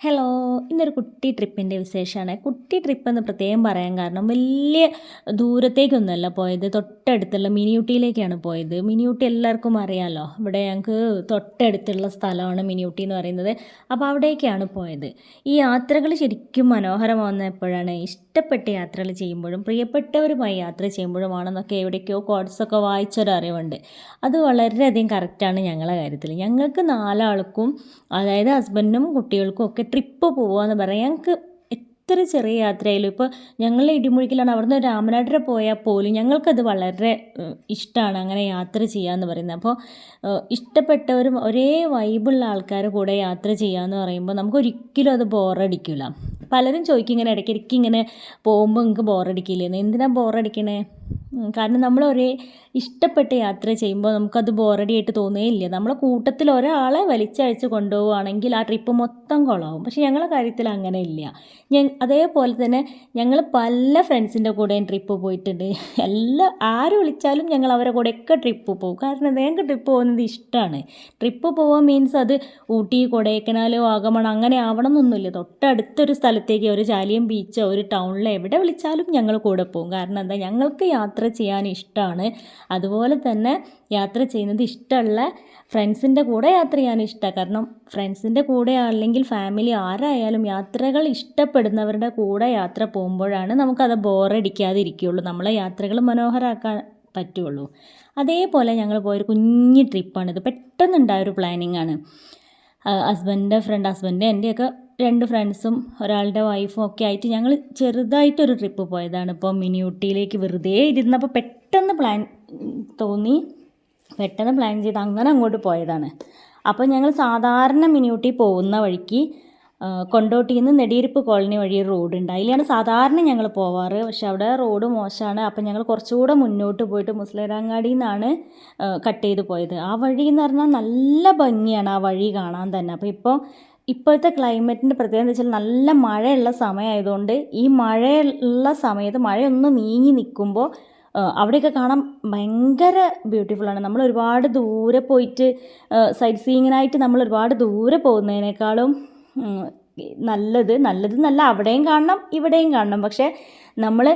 Hello ഇന്നൊരു കുട്ടി ട്രിപ്പിന്റെ വിശേഷമാണ്. കുട്ടി ട്രിപ്പ് എന്ന് പ്രത്യേകം പറയാൻ കാരണം വലിയ ദൂരത്തേക്കൊന്നുമല്ല പോയത്. തൊട്ടടുത്തുള്ള മിനിയൂട്ടിയിലേക്കാണ് പോയത്. മിനിയൂട്ടി എല്ലാവർക്കും അറിയാമല്ലോ ഇവിടെ ഞങ്ങൾക്ക് തൊട്ടടുത്തുള്ള സ്ഥലമാണ് മിനിയൂട്ടി എന്ന് പറയുന്നത്. അപ്പോൾ അവിടേക്കാണ് പോയത്. ഈ യാത്രകൾ ശരിക്കും മനോഹരമാകുന്ന എപ്പോഴാണ് ഇഷ്ടപ്പെട്ട യാത്രകൾ ചെയ്യുമ്പോഴും പ്രിയപ്പെട്ടവരുമായി യാത്ര ചെയ്യുമ്പോഴുമാണെന്നൊക്കെ എവിടേക്കോ കോഡ്സൊക്കെ വായിച്ചൊരറിവുണ്ട് അത് വളരെയധികം കറക്റ്റാണ് ഞങ്ങളുടെ കാര്യത്തിൽ. ഞങ്ങൾക്ക് നാലാൾക്കും അതായത് ഹസ്ബൻഡിനും കുട്ടികൾക്കും ഒക്കെ ട്രിപ്പ് പോവാന്ന് പറയാം. ഞങ്ങൾക്ക് എത്ര ചെറിയ യാത്രയായാലും ഇപ്പോൾ ഞങ്ങൾ ഇടിമുഴിക്കലാണ്. അവിടുന്ന് രാമനാട്ടിൽ പോയാൽ പോലും ഞങ്ങൾക്കത് വളരെ ഇഷ്ടമാണ് അങ്ങനെ യാത്ര ചെയ്യാന്ന് പറയുന്നത്. അപ്പോൾ ഇഷ്ടപ്പെട്ടവരും ഒരേ വൈബുള്ള ആൾക്കാരുടെ കൂടെ യാത്ര ചെയ്യാന്ന് പറയുമ്പോൾ നമുക്ക് ഒരിക്കലും അത് ബോറടിക്കില്ല പലരും ചോദിക്കും ഇങ്ങനെ ഇടയ്ക്കിടയ്ക്ക് ഇങ്ങനെ പോകുമ്പോൾ നിങ്ങൾക്ക് ബോറടിക്കില്ലെന്ന് എന്തിനാ ബോറടിക്കണേ കാരണം നമ്മൾ ഒരേ ഇഷ്ടപ്പെട്ട യാത്ര ചെയ്യുമ്പോൾ നമുക്കത് ബോറടിയായിട്ട് തോന്നുകയില്ല നമ്മളെ കൂട്ടത്തിൽ ഒരാളെ വലിച്ചയച്ച് കൊണ്ടുപോവുകയാണെങ്കിൽ ആ ട്രിപ്പ് മൊത്തം കുളമാവും പക്ഷേ ഞങ്ങളുടെ കാര്യത്തിൽ അങ്ങനെ ഇല്ല ഞാൻ അതേപോലെ തന്നെ ഞങ്ങൾ പല ഫ്രണ്ട്സിന്റെ കൂടെയും ട്രിപ്പ് പോയിട്ടുണ്ട്. എല്ലാ ആര് വിളിച്ചാലും ഞങ്ങൾ അവരെ കൂടെയൊക്കെ ട്രിപ്പ് പോകും. കാരണം ഞങ്ങൾക്ക് ട്രിപ്പ് പോകുന്നത് ഇഷ്ടമാണ് ട്രിപ്പ് പോവാൻ മീൻസ് അത് ഊട്ടി കൊടൈക്കനാൽ വാഗമൺ അങ്ങനെ ആവണം എന്നൊന്നുമില്ല. തൊട്ടടുത്തൊരു സ്ഥലത്തേക്ക് ഒരു ചാലിയം ബീച്ചോ ഒരു ടൗണിലോ എവിടെ വിളിച്ചാലും ഞങ്ങൾ കൂടെ പോകും. കാരണം എന്താ? ഞങ്ങൾക്ക് യാത്ര ചെയ്യാൻ ഇഷ്ടമാണ് അതുപോലെ തന്നെ യാത്ര ചെയ്യുന്നത് ഇഷ്ടമുള്ള ഫ്രണ്ട്സിന്റെ കൂടെ യാത്ര ചെയ്യാൻ ഇഷ്ടമാണ് കാരണം ഫ്രണ്ട്സിന്റെ കൂടെ അല്ലെങ്കിൽ ഫാമിലി ആരായാലും യാത്രകൾ ഇഷ്ടപ്പെടുന്നവരുടെ കൂടെ യാത്ര പോകുമ്പോഴാണ് നമുക്കത് ബോറടിക്കാതിരിക്കുകയുള്ളൂ. നമ്മളെ യാത്രകൾ മനോഹരമാക്കാൻ പറ്റുള്ളൂ. അതേപോലെ ഞങ്ങൾ പോയൊരു കുഞ്ഞ് ട്രിപ്പാണിത് പെട്ടെന്നുണ്ടായ ഒരു പ്ലാനിങ്ങാണ്. ഹസ്ബൻഡിന്റെ ഫ്രണ്ട് ഹസ്ബൻഡ് എന്റെയൊക്കെ രണ്ട് ഫ്രണ്ട്സും ഒരാളുടെ വൈഫും ഒക്കെ ആയിട്ട് ഞങ്ങൾ ചെറുതായിട്ടൊരു ട്രിപ്പ് പോയതാണ്. ഇപ്പോൾ മിനി ഊട്ടിയിലേക്ക് വെറുതെ ഇരുന്നപ്പോൾ പെട്ടെന്ന് പ്ലാൻ തോന്നി. പെട്ടെന്ന് പ്ലാൻ ചെയ്ത് അങ്ങനെ അങ്ങോട്ട് പോയതാണ്. അപ്പോൾ ഞങ്ങൾ സാധാരണ മിനി ഊട്ടി പോകുന്ന വഴിക്ക് കൊണ്ടോട്ടിയിൽ നിന്ന് നെടിയിരിപ്പ് കോളനി വഴി റോഡുണ്ട് അതിലാണ് സാധാരണ ഞങ്ങൾ പോവാറ്. പക്ഷെ അവിടെ റോഡ് മോശമാണ് അപ്പം ഞങ്ങൾ കുറച്ചുകൂടെ മുന്നോട്ട് പോയിട്ട് മുസ്ലിരാങ്ങാടിയിൽ നിന്നാണ് കട്ട് ചെയ്ത് പോയത്. ആ വഴി എന്ന് പറഞ്ഞാൽ നല്ല ഭംഗിയാണ് ആ വഴി കാണാൻ തന്നെ. അപ്പോൾ ഇപ്പോൾ ഇപ്പോഴത്തെ ക്ലൈമറ്റിന്റെ പ്രത്യേകത എന്ന് വെച്ചാൽ നല്ല മഴയുള്ള സമയമായതുകൊണ്ട് ഈ മഴയുള്ള സമയത്ത് മഴയൊന്ന് നീങ്ങി നിൽക്കുമ്പോൾ അവിടെയൊക്കെ കാണാൻ ഭയങ്കര ബ്യൂട്ടിഫുള്ളാണ് നമ്മൾ ഒരുപാട് ദൂരെ പോയിട്ട് സൈറ്റ് സീയിങ്ങിനായിട്ട് നമ്മൾ ഒരുപാട് ദൂരെ പോകുന്നതിനേക്കാളും നല്ലത് നല്ലത് നല്ല അവിടെയും കാണണം ഇവിടെയും കാണണം. പക്ഷേ നമ്മൾ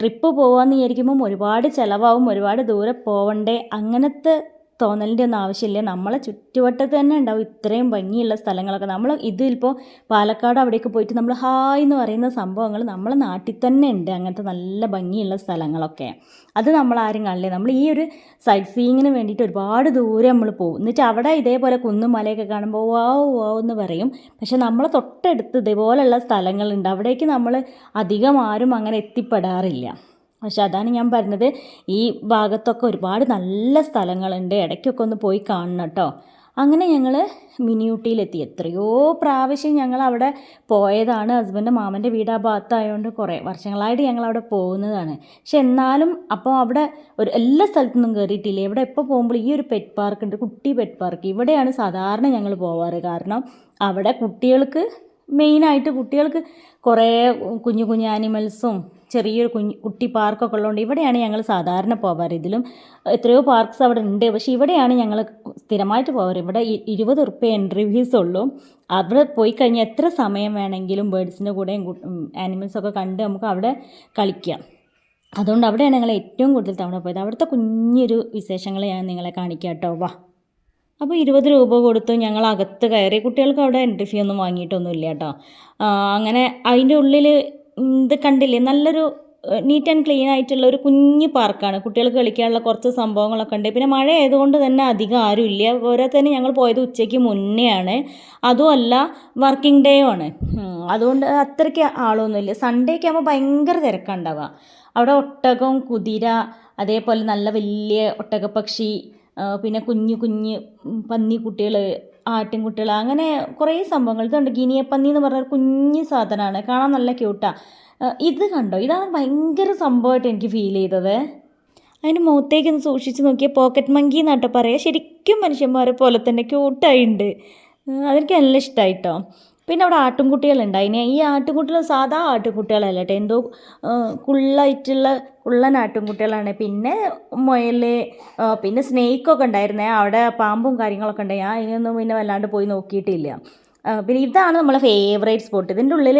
ട്രിപ്പ് പോകാമെന്ന് വിചാരിക്കുമ്പം ഒരുപാട് ചിലവാകും ഒരുപാട് ദൂരെ പോവണ്ടേ അങ്ങനത്തെ തോന്നലിന്റെ ഒന്നും ആവശ്യമില്ല. നമ്മളെ ചുറ്റുവട്ടത്ത് തന്നെ ഉണ്ടാവും ഇത്രയും ഭംഗിയുള്ള സ്ഥലങ്ങളൊക്കെ. നമ്മൾ ഇതിലിപ്പോൾ പാലക്കാട് അവിടേക്ക് പോയിട്ട് നമ്മൾ ഹായ് എന്ന് പറയുന്ന സംഭവങ്ങൾ നമ്മളെ നാട്ടിൽ തന്നെ ഉണ്ട്. അങ്ങനത്തെ നല്ല ഭംഗിയുള്ള സ്ഥലങ്ങളൊക്കെ. അത് നമ്മൾ ആരും കാണില്ല. നമ്മൾ ഈ ഒരു സൈറ്റ് സീയിങ്ങിന് വേണ്ടിയിട്ട് ഒരുപാട് ദൂരെ നമ്മൾ പോകും. എന്നിട്ട് അവിടെ ഇതേപോലെ കുന്നും മലയൊക്കെ കാണുമ്പോൾ വാവ് വാവ് എന്ന് പറയും. പക്ഷെ നമ്മളെ തൊട്ടടുത്ത് ഇതേപോലെയുള്ള സ്ഥലങ്ങളുണ്ട്. അവിടേക്ക് നമ്മൾ അധികം ആരും അങ്ങനെ എത്തിപ്പെടാറില്ല. പക്ഷെ അതാണ് ഞാൻ പറഞ്ഞത്. ഈ ഭാഗത്തൊക്കെ ഒരുപാട് നല്ല സ്ഥലങ്ങളുണ്ട്. ഇടയ്ക്കൊക്കെ ഒന്ന് പോയി കാണണം കേട്ടോ. അങ്ങനെ ഞങ്ങൾ മിനിയൂട്ടിയിലെത്തി. എത്രയോ പ്രാവശ്യം ഞങ്ങൾ അവിടെ പോയതാണ്. ഹസ്ബൻഡ് മാമന്റെ വീട് ആ ഭാഗത്തായതുകൊണ്ട് കുറേ വർഷങ്ങളായിട്ട് ഞങ്ങൾ അവിടെ പോകുന്നതാണ്. പക്ഷെ എന്നാലും അപ്പോൾ അവിടെ ഒരു എല്ലാ സ്ഥലത്തുനിന്നും കയറിയിട്ടില്ല ഇവിടെ എപ്പോൾ പോകുമ്പോൾ ഈ ഒരു പെറ്റ് പാർക്ക് ഉണ്ട്. കുട്ടി പെറ്റ് പാർക്ക് ഇവിടെയാണ് സാധാരണ ഞങ്ങൾ പോവാറ്. കാരണം അവിടെ കുട്ടികൾക്ക് മെയിനായിട്ട് കുട്ടികൾക്ക് കുറേ കുഞ്ഞു കുഞ്ഞു ആനിമൽസും ചെറിയൊരു കുഞ്ഞ് കുട്ടി പാർക്കൊക്കെ ഉള്ളതുകൊണ്ട് ഇവിടെയാണ് ഞങ്ങൾ സാധാരണ പോവാറ്. ഇതിലും എത്രയോ പാർക്ക്സ് അവിടെ ഉണ്ട്. പക്ഷേ ഇവിടെയാണ് ഞങ്ങൾ സ്ഥിരമായിട്ട് പോവാറ്. ഇവിടെ ഇരുപത് ഉറുപ്പ്യ എൻട്രി ഫീസ് ഉള്ളൂ. അവിടെ പോയി കഴിഞ്ഞാൽ എത്ര സമയം വേണമെങ്കിലും ബേഡ്സിന്റെ കൂടെയും ആനിമൽസൊക്കെ കണ്ട് നമുക്ക് അവിടെ കളിക്കാം. അതുകൊണ്ട് അവിടെയാണ് ഞങ്ങൾ ഏറ്റവും കൂടുതൽ തവണ പോയത്. അവിടുത്തെ കുഞ്ഞൊരു വിശേഷങ്ങൾ ഞാൻ നിങ്ങളെ കാണിക്കാം കേട്ടോ. വാ. അപ്പോൾ ഇരുപത് രൂപ കൊടുത്തു ഞങ്ങൾ അകത്ത് കയറി. കുട്ടികൾക്ക് അവിടെ എൻട്രി ഫീ ഒന്നും വാങ്ങിയിട്ടൊന്നുമില്ല കേട്ടോ. അങ്ങനെ അതിന്റെ ഉള്ളിൽ ഇത് കണ്ടില്ലേ? നല്ലൊരു നീറ്റ് ആൻഡ് ക്ലീൻ ആയിട്ടുള്ള ഒരു കുഞ്ഞ് പാർക്കാണ്. കുട്ടികൾക്ക് കളിക്കാനുള്ള കുറച്ച് സംഭവങ്ങളൊക്കെ ഉണ്ട്. പിന്നെ മഴ ആയതുകൊണ്ട് തന്നെ അധികം ആരുമില്ല ഓരോ തന്നെ ഞങ്ങൾ പോയത് ഉച്ചയ്ക്ക് മുന്നെയാണ്. അതുമല്ല വർക്കിംഗ് ഡേ ആണ്. അതുകൊണ്ട് അത്രയ്ക്ക് ആളൊന്നുമില്ല സൺഡേക്ക് ആകുമ്പോൾ ഭയങ്കര തിരക്കുണ്ടാവുക അവിടെ ഒട്ടകം കുതിര അതേപോലെ നല്ല വലിയ ഒട്ടകപ്പക്ഷി പിന്നെ കുഞ്ഞു കുഞ്ഞ് പന്നിക്കുട്ടികൾ ആട്ടിൻകുട്ടികൾ അങ്ങനെ കുറേ സംഭവങ്ങൾ ഇതുണ്ട്. ഗിനിയപ്പന്നി എന്ന് പറഞ്ഞ കുഞ്ഞ് സാധനമാണ്. കാണാൻ നല്ല ക്യൂട്ടാണ് ഇത് കണ്ടോ? ഇതാണ് ഭയങ്കര സംഭവമായിട്ട് എനിക്ക് ഫീൽ ചെയ്തത്. അതിന് മുഖത്തേക്കൊന്ന് സൂക്ഷിച്ച് നോക്കിയാൽ പോക്കറ്റ് മങ്കി എന്നാട്ടോ പറയുക. ശരിക്കും മനുഷ്യന്മാരെ പോലെ തന്നെ ക്യൂട്ടായിട്ടുണ്ട് അതെനിക്ക് നല്ല ഇഷ്ടമായിട്ടോ പിന്നെ അവിടെ ആട്ടിൻകുട്ടികളുണ്ട് അതിന് ഈ ആട്ടിൻകുട്ടികൾ സാധാ ആട്ടിൻകുട്ടികളല്ല കേട്ടോ. എന്തോ കുള്ളായിട്ടുള്ള കുള്ളൻ ആട്ടിൻകുട്ടികളാണ് പിന്നെ മുയൽ പിന്നെ സ്നേക്കൊക്കെ ഉണ്ടായിരുന്നേ. അവിടെ പാമ്പും കാര്യങ്ങളൊക്കെ ഉണ്ട്. ഞാൻ ഇതിനൊന്നും പിന്നെ വല്ലാണ്ട് പോയി നോക്കിയിട്ടില്ല. പിന്നെ ഇതാണ് നമ്മളെ ഫേവറേറ്റ് സ്പോട്ട് ഇതിന്റെ ഉള്ളിൽ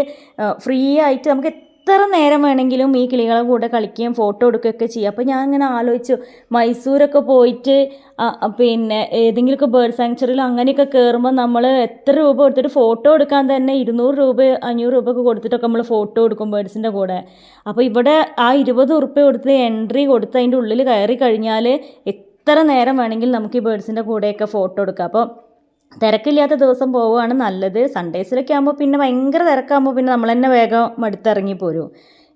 ഫ്രീ ആയിട്ട് നമുക്ക് എത്ര നേരം വേണമെങ്കിലും ഈ കിളികളെ കൂടെ കളിക്കുകയും ഫോട്ടോ എടുക്കുകയൊക്കെ ചെയ്യാം. അപ്പോൾ ഞാൻ ഇങ്ങനെ ആലോചിച്ചു മൈസൂരൊക്കെ പോയിട്ട് പിന്നെ ഏതെങ്കിലുമൊക്കെ ബേർഡ് സാങ്ച്വറിയിലോ അങ്ങനെയൊക്കെ കയറുമ്പോൾ നമ്മൾ എത്ര രൂപ കൊടുത്തിട്ട് ഫോട്ടോ എടുക്കാൻ തന്നെ ഇരുന്നൂറ് രൂപ അഞ്ഞൂറ് രൂപ ഒക്കെ കൊടുത്തിട്ടൊക്കെ നമ്മൾ ഫോട്ടോ എടുക്കും ബേർഡ്സിന്റെ കൂടെ. അപ്പോൾ ഇവിടെ ആ ഇരുപത് ഉറുപ്പ്യ കൊടുത്ത് എൻട്രി കൊടുത്ത് അതിന്റെ ഉള്ളിൽ കയറി കഴിഞ്ഞാൽ എത്ര നേരം വേണമെങ്കിലും നമുക്ക് ഈ ബേർഡ്സിന്റെ കൂടെയൊക്കെ ഫോട്ടോ എടുക്കാം. അപ്പോൾ തിരക്കില്ലാത്ത ദിവസം പോവുകയാണ് നല്ലത്. സൺഡേസിലൊക്കെ ആകുമ്പോൾ പിന്നെ ഭയങ്കര തിരക്കാകുമ്പോൾ പിന്നെ നമ്മൾ തന്നെ വേഗം മടുത്തിറങ്ങി പോരും.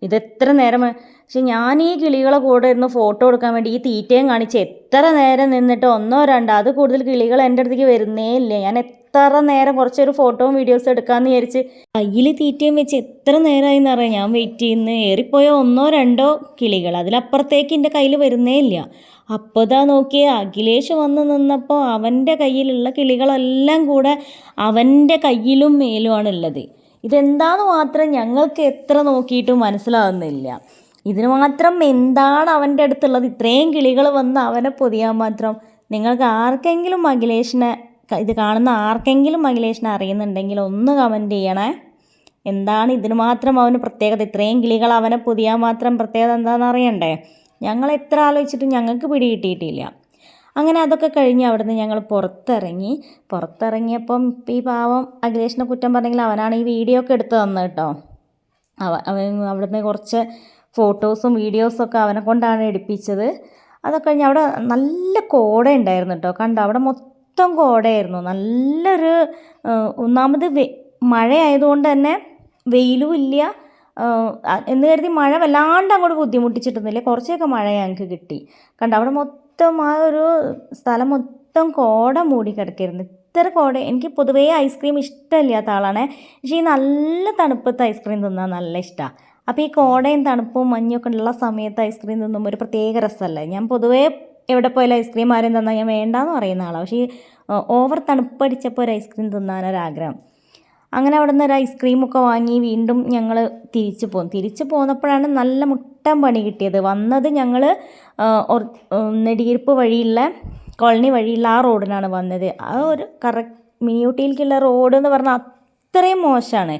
ഇത് എത്ര നേരം പക്ഷെ ഞാൻ ഈ കിളികളെ കൂടെ ഇരുന്ന് ഫോട്ടോ എടുക്കാൻ വേണ്ടി ഈ തീറ്റയും കാണിച്ച് എത്ര നേരം നിന്നിട്ട് ഒന്നോ രണ്ടോ അത് കൂടുതൽ കിളികൾ എന്റെ അടുത്തേക്ക് വരുന്നേ ഇല്ല. ഞാൻ എത്ര നേരം കുറച്ചൊരു ഫോട്ടോയും വീഡിയോസും എടുക്കാമെന്ന് വിചാരിച്ച് കയ്യിൽ തീറ്റയും വെച്ച് എത്ര നേരമായി എന്നറിയാം ഞാൻ വെയിറ്റ് ചെയ്യുന്ന. ഏറിപ്പോയ ഒന്നോ രണ്ടോ കിളികൾ അതിലപ്പുറത്തേക്ക് എന്റെ കയ്യിൽ വരുന്നേ ഇല്ല. അപ്പോൾ ഇതാ നോക്കിയേ അഖിലേഷ് വന്ന് നിന്നപ്പോൾ അവന്റെ കയ്യിലുള്ള കിളികളെല്ലാം കൂടെ അവന്റെ കയ്യിലും മേലുമാണ് ഉള്ളത്. ഇതെന്താന്ന് മാത്രം ഞങ്ങൾക്ക് എത്ര നോക്കിയിട്ടും മനസ്സിലാവുന്നില്ല. ഇതിന് മാത്രം എന്താണ് അവന്റെ അടുത്തുള്ളത്? ഇത്രയും കിളികൾ വന്ന് അവനെ പൊതിയാൻ മാത്രം നിങ്ങൾക്ക് ആർക്കെങ്കിലും അഖിലേഷിനെ ഇത് കാണുന്ന ആർക്കെങ്കിലും അഖിലേഷിനെ അറിയുന്നുണ്ടെങ്കിൽ ഒന്ന് കമന്റ് ചെയ്യണേ. എന്താണ് ഇതിന് മാത്രം അവന് പ്രത്യേകത? ഇത്രയും കിളികൾ അവനെ പൊതിയാൻ മാത്രം പ്രത്യേകത എന്താണെന്ന് അറിയണ്ടേ? ഞങ്ങൾ എത്ര ആലോചിച്ചിട്ടും ഞങ്ങൾക്ക് പിടി കിട്ടിയിട്ടില്ല. അങ്ങനെ അതൊക്കെ കഴിഞ്ഞ് അവിടുന്ന് ഞങ്ങൾ പുറത്തിറങ്ങി. പുറത്തിറങ്ങിയപ്പം ഈ പാവം അഖിലേഷിനെ കുറ്റം പറഞ്ഞെങ്കിൽ അവനാണ് ഈ വീഡിയോ ഒക്കെ എടുത്ത് തന്നത് കേട്ടോ. അവ അവിടുന്ന് കുറച്ച് ഫോട്ടോസും വീഡിയോസും ഒക്കെ അവനെ കൊണ്ടാണ് എടുപ്പിച്ചത്. അതൊക്കെ കഴിഞ്ഞ് അവിടെ നല്ല കോട ഉണ്ടായിരുന്നു കേട്ടോ. കണ്ടോ? അവിടെ മൊത്തം കോടയായിരുന്നു. നല്ലൊരു ഒന്നാമത് വെ മഴ ആയതുകൊണ്ട് തന്നെ വെയിലും ഇല്ല. എന്ന് കരുതി മഴ വല്ലാണ്ട് അങ്ങോട്ട് ബുദ്ധിമുട്ടിച്ചിട്ടൊന്നുമില്ല. കുറച്ചൊക്കെ മഴ ഞങ്ങൾക്ക് കിട്ടി. കണ്ട അവിടെ മൊത്തം ആ ഒരു സ്ഥലം മൊത്തം കോട മൂടി കിടക്കായിരുന്നു. ഇത്ര കോട എനിക്ക് പൊതുവേ ഐസ്ക്രീം ഇഷ്ടമില്ലാത്ത ആളാണ്. പക്ഷേ ഈ നല്ല തണുപ്പത്ത് ഐസ്ക്രീം തിന്നാൻ നല്ല ഇഷ്ടമാണ് അപ്പോൾ ഈ കോടയും തണുപ്പും മഞ്ഞൊക്കെ ഉള്ള സമയത്ത് ഐസ്ക്രീം തിന്നുമ്പോൾ ഒരു പ്രത്യേക രസമല്ലേ? ഞാൻ പൊതുവേ എവിടെ പോയാലും ഐസ്ക്രീം ആരും തന്നാൽ ഞാൻ വേണ്ടാന്ന് പറയുന്ന ആളാണ് പക്ഷേ ഓവർ തണുപ്പടിച്ചപ്പോൾ ഒരു ഐസ്ക്രീം തിന്നാനൊരാഗ്രഹം. അങ്ങനെ അവിടെ നിന്ന് ഒരു ഐസ്ക്രീമൊക്കെ വാങ്ങി വീണ്ടും ഞങ്ങൾ തിരിച്ചു പോകും തിരിച്ചു പോന്നപ്പോഴാണ് നല്ല മുട്ടൻ പണി കിട്ടിയത്. വന്നത് ഞങ്ങൾ നെടിയിരുപ്പ് വഴിയുള്ള കോളനി വഴിയുള്ള ആ റോഡിനാണ് വന്നത്. ആ ഒരു കറക്റ്റ് മിനിയൂട്ടിയിലേക്കുള്ള റോഡ് എന്ന് പറഞ്ഞാൽ അത്രയും മോശമാണ്.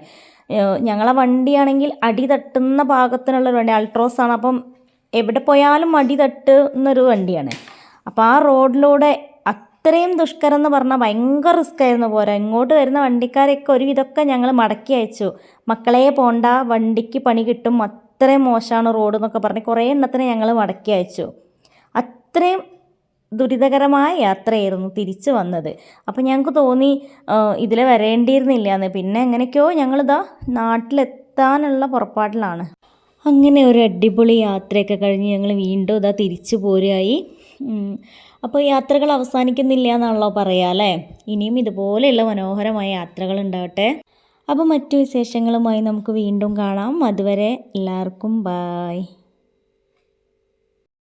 ഞങ്ങളെ വണ്ടിയാണെങ്കിൽ അടി തട്ടുന്ന പാകത്തിനുള്ളൊരു വണ്ടി അൾട്രോസ് ആണ്. അപ്പം എവിടെ പോയാലും അടി തട്ടുന്നൊരു വണ്ടിയാണ്. അപ്പോൾ ആ റോഡിലൂടെ അത്രയും ദുഷ്കരം എന്ന് പറഞ്ഞാൽ ഭയങ്കര റിസ്ക് ആയിരുന്നു പോരാ. ഇങ്ങോട്ട് വരുന്ന വണ്ടിക്കാരെയൊക്കെ ഒരു ഇതൊക്കെ ഞങ്ങൾ മടക്കി അയച്ചു. മക്കളെ പോണ്ട വണ്ടിക്ക് പണി കിട്ടും അത്രയും മോശമാണ് റോഡ് എന്നൊക്കെ പറഞ്ഞ് കുറേ എണ്ണത്തിന് ഞങ്ങൾ മടക്കി അയച്ചു. അത്രയും ദുരിതകരമായ യാത്രയായിരുന്നു തിരിച്ചു വന്നത്. അപ്പോൾ ഞങ്ങൾക്ക് തോന്നി ഇതിൽ വരേണ്ടിയിരുന്നില്ല എന്ന് പിന്നെ എങ്ങനെയൊക്കെയോ ഞങ്ങളിതാ നാട്ടിലെത്താനുള്ള പുറപ്പാടിലാണ്. അങ്ങനെ ഒരു അടിപൊളി യാത്രയൊക്കെ കഴിഞ്ഞ് ഞങ്ങൾ വീണ്ടും ഇതാ തിരിച്ചു പോരുകയായി. ഉം. അപ്പോൾ യാത്രകൾ അവസാനിക്കുന്നില്ല എന്നാണല്ലോ പറയുക അല്ലേ? ഇനിയും ഇതുപോലെയുള്ള മനോഹരമായ യാത്രകൾ ഉണ്ടാവട്ടെ. അപ്പോൾ മറ്റു വിശേഷങ്ങളുമായി നമുക്ക് വീണ്ടും കാണാം. അതുവരെ എല്ലാവർക്കും ബായ്